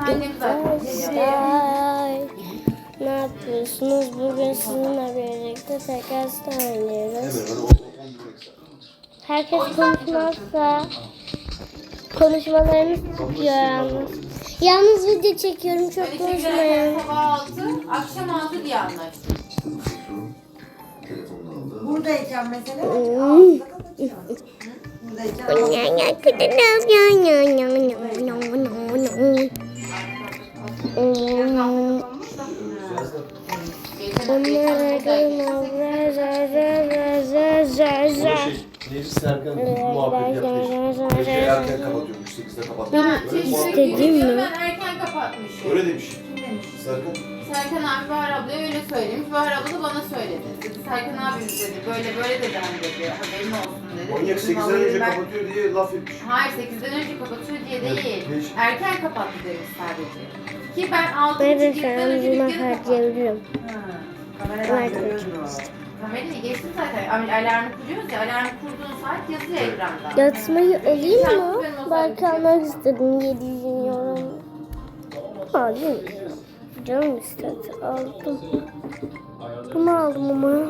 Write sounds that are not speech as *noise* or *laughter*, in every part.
Arkadaşlar ne yapıyorsunuz? Bugün sizinle birlikte tekrar oynuyoruz. Herkes konuşmazsa konuşmalarımız tutuyor yalnız. Yalnız video çekiyorum çok konuşmayın. Sabah 6, akşam 6 diye anlaştık. Buradayken mesela Hmm. Buradayken Serkan muhabbet yapmış. Gece erken kapatıyormuş. 8'de kapatmıyor. Öyle istediğim muhabbet mi? Ben erken kapatmışım. Öyle demiş. Serkan. Serkan abi Bahar ablaya öyle söylemiş. Bahar abla da bana söyledi. Dedi Serkan abimiz dedi. Böyle böyle dedi hani dedi. Haberin olsun dedi. Manyak Dedim, 8'den vallahi önce ben- kapatıyor diye laf etmiş. Hayır 8'den önce kapatıyor diye Evet, değil. geç. Erken kapattı demiş sadece. Ki ben 6 Ben an önce dükkanı kapattım. harcayabilirim. kameradan görüyorum. Kamerayı geçtim zaten. Alarmı kuruyoruz ya. Alarmı kurduğun saat yazıyor ekranda. Yatmayı alayım mı? Belki almak istedim 700 yorum. Alayım. Canım istedi. Aldım. Bunu aldım ama.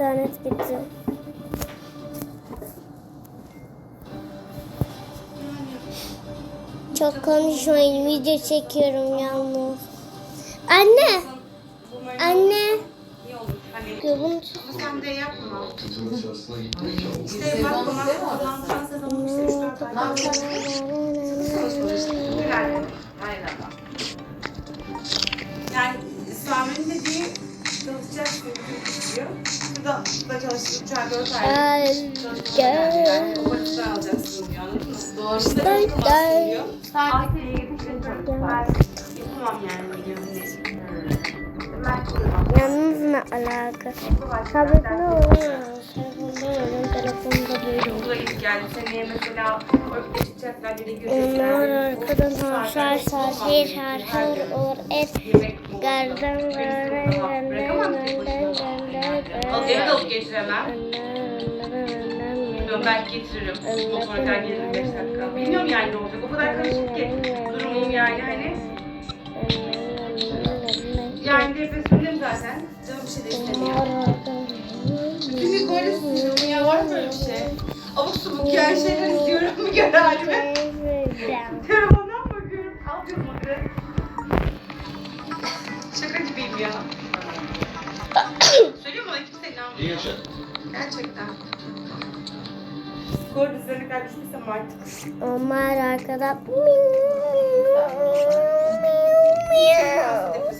İnternet gitti. Çok konuşmayın. Video çekiyorum yalnız. Anne. Anne. Yolun Sen de yapma. İşte bak bana falan sezon işte üç dört ay Ne yapacaksın? Aynen. Yani Sami'nin dediği çalışacak istiyor. Burada da çalıştık. Ay dört ay. Gel. Yani o parası alacaksın diyor anladın mı? Doğru. İşte yapamazsın gel. diyor. Sadece Asya'ya gidip de Yalnız ne alaka? Tabletine olamaz. Telefonda. Okula gidip geldi. Seneye mesela Onlar arkadan haşar sarsayır şarkılar olur et. Gardan gardan gardan gardan Eve de alıp getiremem. belki getiririm. Kadar gelirim 5 dakika. Bilmiyorum yani ne olacak. O kadar karışık ki durumum yani hani. Yani depresyondayım zaten. Bir şey de istemiyor. Bütün gün böyle susuyorum ya var mı böyle bir şey? Abuk subuk yani şeyler izliyorum bir göre halime. Telefondan bakıyorum. Alıyorum onları. Şaka gibiyim ya. Söylüyorum ama kimse inanmıyor. Gerçekten. Skor düzenine kadar düşmüşsem artık. Onlar arkadan Depresyona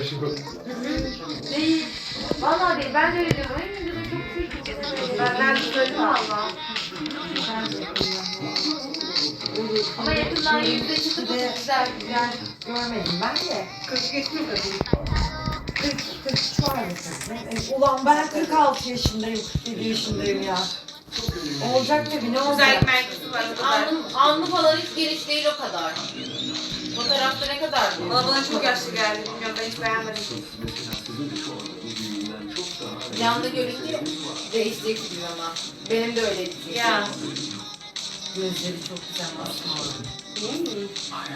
değil. Yaşıyor. Değil. Vallahi değil. Ben de öyle diyorum. Benim videoda çok çirkin. Benden de söyledim valla. Ama yakından yüzde çıktı bu güzel güzel. Görmedim ben de. 40 geçmiyor kadın. 40, 43 var mesela. Ulan ben 46 yaşındayım, 47 yaşındayım ya. Olacak tabii ne olacak? Güzellik merkezi var. Alnım, alnı falan hiç geniş değil o kadar. Fotoğrafta ne kadar büyük. Bana bana çok yaşlı geldi. Bilmiyorum ben hiç beğenmedim. Yanında görünce değişecek gibi ama. Benim de öyleydi çünkü. Ya. Gözleri çok güzel masmavi.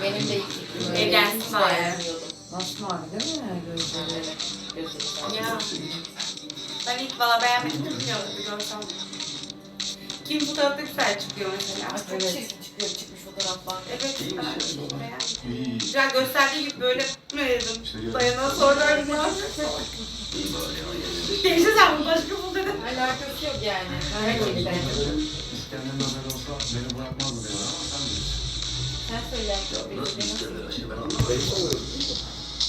Benim de ilk öyle. Evlensin bari. Masmavi değil mi gözleri? Gözleri Ya. Ben ilk valla beğenmedim. Bilmiyorum bir görsem. Kim fotoğrafta güzel çıkıyor mesela. Çok Evet. çirkin çıkıyor çıkmış fotoğraflar. Evet. Güzel gösterdiği gibi böyle ne dedim. Dayana sen bunu başka bul dedim. Alakası yok yani. Gerçekten. İskender olsa beni bırakmazdı ya. Sen bilirsin. Sen söyle. Nasıl? Ben sanırım.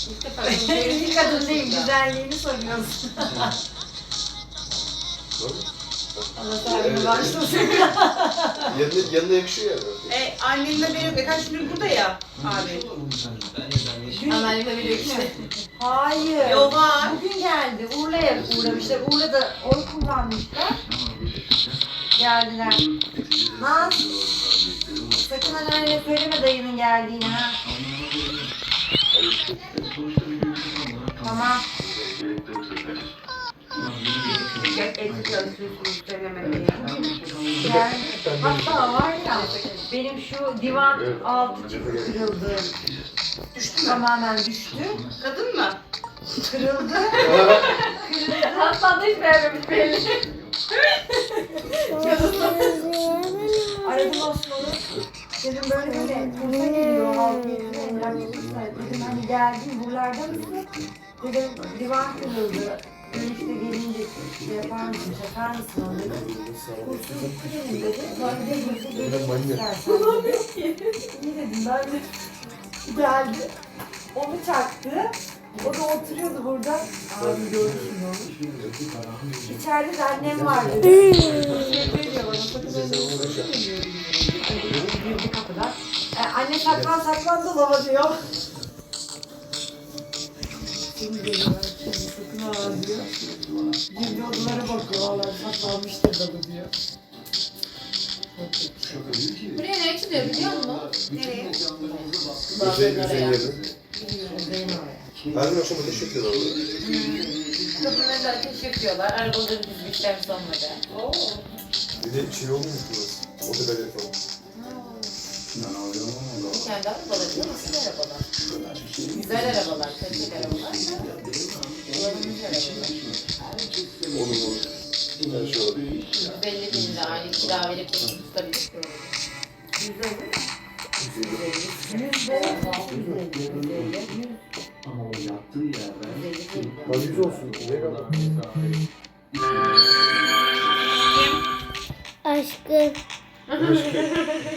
İlk defa benim İki kadın değil, güzelliğini soruyorsun. *laughs* *laughs* Allah sahibi başlasın. Yanına, yanına yakışıyor yani. E, annemle benim birkaç gündür burada ya abi. Anneannemle bir işte. Hayır. Yo var. Bugün geldi. Urla'ya uğramışlar. Urla'da oy kullanmışlar. Geldiler. Naz. Sakın anneannene söyleme dayının geldiğini ha. Tamam. Etik ölçüsünüz denemedi. Gel. Hatta var ya benim şu divan altı çıktı kırıldı. Düştü? Tamamen düştü. Kadın mı? Kırıldı. *laughs* Hasan da hiç beğenmemiş belli. Aradım Osman'ı. Dedim böyle böyle kursa geliyor halk yerine. Dedim hani geldim buralarda mısın? Dedim divan kırıldı. Enişte gelince şey yapar mısın, çakar mısın onu dedim. Kursun kırılın dedi. Ben de kursu manyak. istersen. İyi dedim ben de geldi. Onu çaktı. O da oturuyordu burada. Abi görürsün onu. İçeride de annem var dedi. Şey diyor bana sakın öyle girdi kapıdan. E, anne saklan saklan dolaba diyor. Şimdi geliyor diyor. Girdi odalara bakıyor valla saklanmıştır dalı diyor. Buraya ne açılıyor biliyor musun? Nereye? Güzel güzel yerim. Benim oraya. Her akşam ateş yapıyorlar orada. Kadınları da ateş yakıyorlar. Arabaları dizmişler son model. Bir de şey olmuş burası. Otogaleri falan. Kendi arabaları da nasıl arabalar? Güzel arabalar, kaliteli arabalar 150 bin lira aylık kira verip bunu tutabilir. Ama o yattığı yüz olsun. Ne kadar? Aşkım.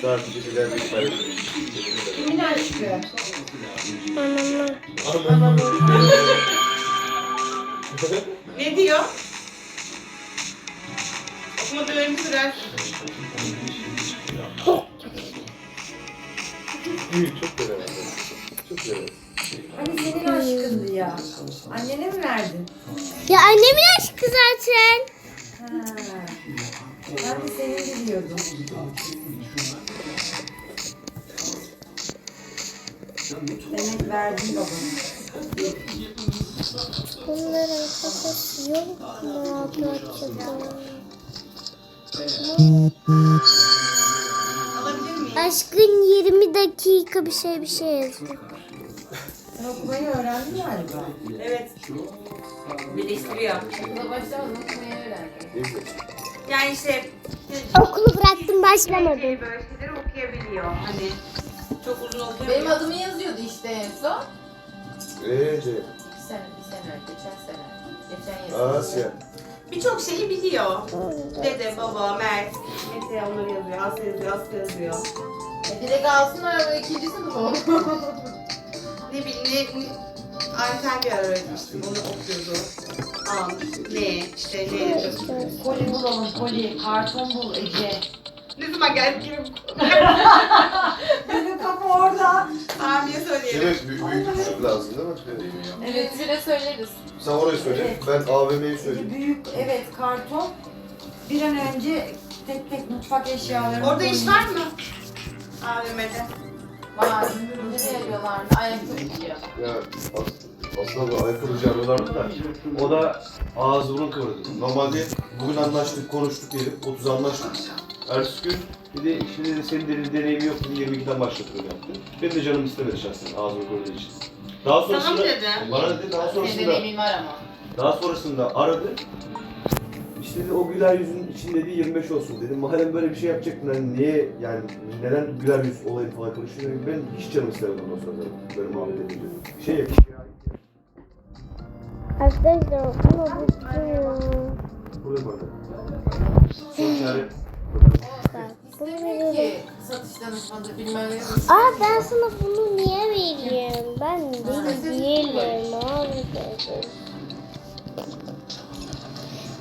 Daha geceler bir paylaşıyor. Kimin aşkı? Anamı. *laughs* Ne diyor? Zaten. Ha. Ben de senin biliyordum. Demek verdin babana. Bunların kafası yok mu acaba? Alabilir miyim? Aşkın 20 dakika bir şey bir şey yazıyor. Sen okumayı öğrendin galiba. Evet. Birleştiriyor. Okula başlamadan okumayı öğrendim. Ne güzel. Yani işte Okulu bıraktım başlamadım. böyle şeyleri okuyabiliyor. Hani çok uzun okuyamıyor. Benim adımı yazıyordu işte en son. Eee C. sene, bir sene, geçen sene. Geçen yıl. Asya. Birçok şeyi biliyor. Dede, baba, Mert, Mete onları yazıyor. Aslı yazıyor, Aslı yazıyor. E, direkt alsınlar ama ikinci sınıf. Ne bileyim Arten bir ara öğretmiştim. Onu okuyordu. Al, ne, işte ne. Poli bulalım poli. Karton bul Ece. Ne zaman geldi ki? Benim *laughs* kafa orada. Abiye söyleyelim. Demek büyük, büyük küçük lazım değil mi? evet, size söyleriz. Sen orayı söyle, ben AVM'yi söyleyeyim. Büyük evet karton. Bir an önce tek tek mutfak eşyalarını Orada iş var mı? AVM'de. Var. Ne yapıyorlardı? Ayakkabı giyiyor. Ya as- aslında ayakkabıcı arıyorlardı da o da ağzı burun kıvırdı. Normalde bugün anlaştık, konuştuk diyelim, 30 anlaştık. Ertesi gün dedi şimdi dedi, senin dedi, deneyimi yok dedi 22'den başlatıyor yaptı. Benim de canım istemedi şahsen ağzını kıvırdığı için. Daha sonrasında, Sana mı dedi? Bana dedi daha Senin sonrasında, deneyimin var ama. daha sonrasında aradı. İşte dedi, o güler yüzün için dedi 25 olsun dedim. Madem böyle bir şey yapacaktın hani niye yani neden güler yüz olayı falan konuşuyorsun? Ben hiç canım istemedim ondan sonra böyle muhabbet edince. Şey ya, Arkadaşlar ama bıktım. Burada mı? Son çare. Bunu veriyorum. satış danışmanı bilmem ne. Aa ben sana bunu niye vereyim? Ben de değilim abi.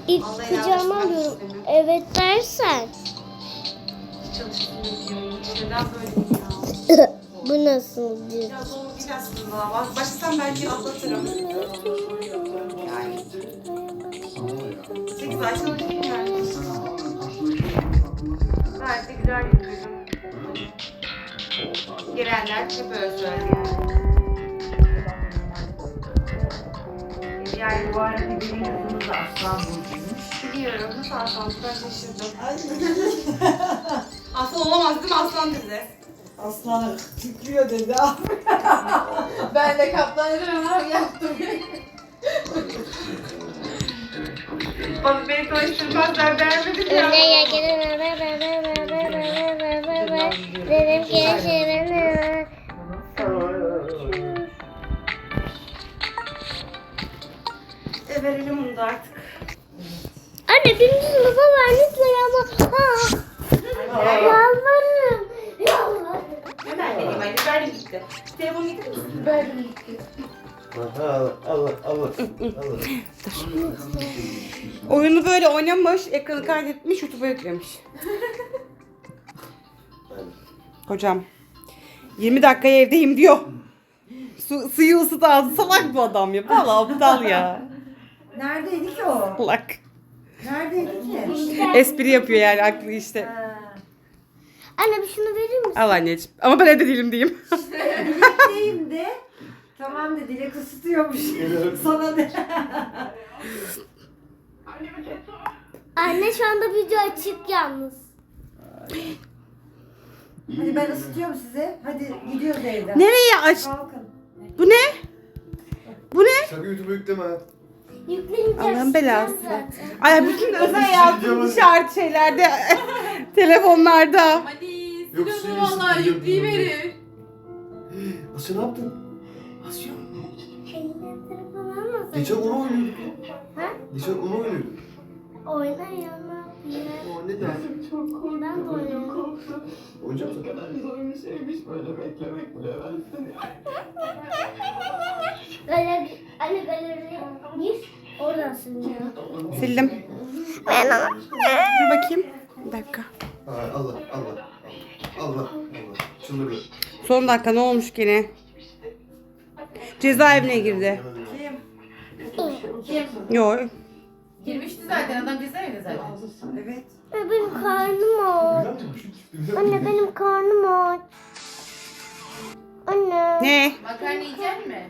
İlk Vallahi kucağıma yanlış alıyorum. Evet dersen. Çalıştım diyorum. Neden böyle ya? Bu nasıl diyor? Biraz değil aslında. Bak- Başlasam belki atlatırım. Yani. 8 ay çalıştım yani. Gayet de güzel yapıyorum. Gelenler hep öyle söyledi yani. Yani Bu arada kızımız da aslan burcuymuş. biliyorum. Nasıl aslan? Ben şaşırdım. Aslan olamaz değil mi? Aslan dedi. Aslan titriyor dedi. Ben de kaptanları yaptım. Bana beni tanıştırmazlar beğenmedim ya. Öyle ya gelin Dedim ki şirin E verelim onu da artık. Anne birinci sınıfa ver lütfen ama. Ha. Yalvarırım. Yalvarırım. Hemen vereyim Ali. Verdim gitti. Telefonu getirir misin? Allah Allah Allah Allah. Oyunu böyle oynamış, ekranı kaydetmiş, YouTube'a yüklemiş. Hocam, 20 dakikaya evdeyim diyor. Su, suyu ısıt aldı. Salak bu adam ya. Vallahi aptal ya. Neredeydi ki o? Salak. Neredeydi ki? Espri yapıyor yani aklı işte. Ha. Anne bir şunu verir misin? Al anneciğim. Ama ben evde değilim diyeyim. *laughs* Birlikteyim de. Tamam de dile ısıtıyormuş. *laughs* Sana de. Anne şu anda video açık yalnız. Hadi ben ısıtıyorum size. Hadi gidiyoruz evden. Nereye aç? Kalkın. Bu ne? Bu ne? Sakın YouTube'a yükleme ha. Yükleneceğim. Allah'ın belası. zaten. Ay bütün özel hayatım dışarı şeylerde, *laughs* telefonlarda. Hadi Yok, yüklüğü yok. verir. Asya ne yaptın? Asya. Geçen onu oynuyorduk. Ha? Geçen onu oynuyorduk. Oyna ya ne? O ne der? Ben de oynuyorum. Oynayacak mısın? Galeri, anne galeriye gir. Oradan sürüyor. Sildim. Dur bakayım. Bir dakika. Allah Allah. Allah Allah. Çıldırdı. Son dakika ne olmuş gene? Cezaevine girdi. Kim? Yok. Girmişti zaten adam cezaevinde zaten. Evet. Benim karnım aç. Anne benim karnım aç. Anne. Ne? Makarna yiyecek mi?